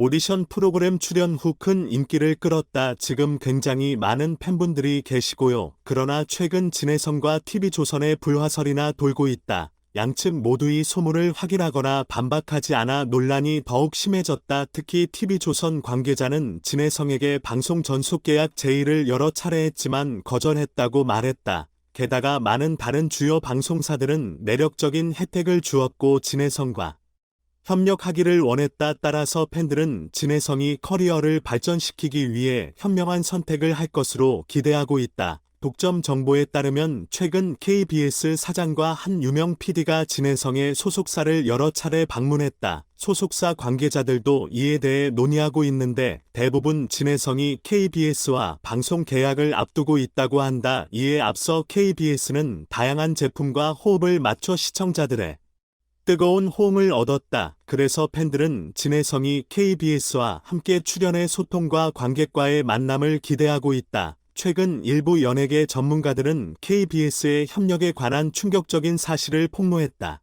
오디션 프로그램 출연 후 큰 인기를 끌었다. 지금 굉장히 많은 팬분들이 계시고요. 그러나 최근 진혜성과 TV조선의 불화설이나 돌고 있다. 양측 모두 이 소문을 확인하거나 반박하지 않아 논란이 더욱 심해졌다. 특히 TV조선 관계자는 진혜성에게 방송 전속 계약 제의를 여러 차례 했지만 거절했다고 말했다. 게다가 많은 다른 주요 방송사들은 매력적인 혜택을 주었고 진혜성과 협력하기를 원했다. 따라서 팬들은 진혜성이 커리어를 발전시키기 위해 현명한 선택을 할 것으로 기대하고 있다. 독점 정보에 따르면 최근 KBS 사장과 한 유명 PD가 진혜성의 소속사를 여러 차례 방문했다. 소속사 관계자들도 이에 대해 논의하고 있는데 대부분 진혜성이 KBS와 방송 계약을 앞두고 있다고 한다. 이에 앞서 KBS는 다양한 제품과 호흡을 맞춰 시청자들의 뜨거운 호응을 얻었다. 그래서 팬들은 진혜성이 KBS와 함께 출연해 소통과 관객과의 만남을 기대하고 있다. 최근 일부 연예계 전문가들은 KBS의 협력에 관한 충격적인 사실을 폭로했다.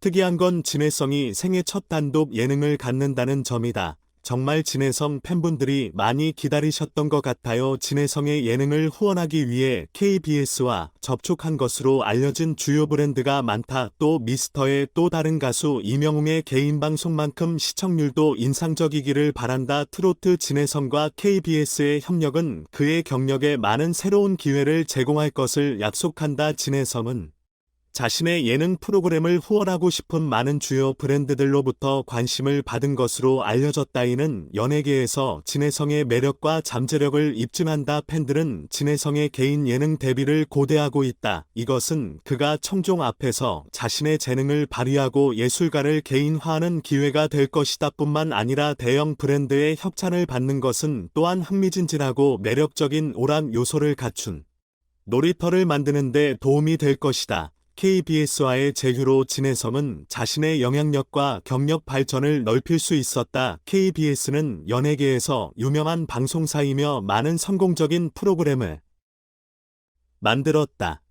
특이한 건 진혜성이 생애 첫 단독 예능을 갖는다는 점이다. 정말 진혜성 팬분들이 많이 기다리셨던 것 같아요. 진혜성의 예능을 후원하기 위해 KBS와 접촉한 것으로 알려진 주요 브랜드가 많다. 또 미스터의 또 다른 가수 이명웅의 개인 방송만큼 시청률도 인상적이기를 바란다. 트로트 진혜성과 KBS의 협력은 그의 경력에 많은 새로운 기회를 제공할 것을 약속한다. 진혜성은 자신의 예능 프로그램을 후원하고 싶은 많은 주요 브랜드들로부터 관심을 받은 것으로 알려졌다. 이는 연예계에서 진혜성의 매력과 잠재력을 입증한다. 팬들은 진혜성의 개인 예능 데뷔를 고대하고 있다. 이것은 그가 청종 앞에서 자신의 재능을 발휘하고 예술가를 개인화하는 기회가 될 것이다. 뿐만 아니라 대형 브랜드의 협찬을 받는 것은 또한 흥미진진하고 매력적인 오락 요소를 갖춘 놀이터를 만드는데 도움이 될 것이다. KBS와의 제휴로 진혜성은 자신의 영향력과 경력 발전을 넓힐 수 있었다. KBS는 연예계에서 유명한 방송사이며 많은 성공적인 프로그램을 만들었다.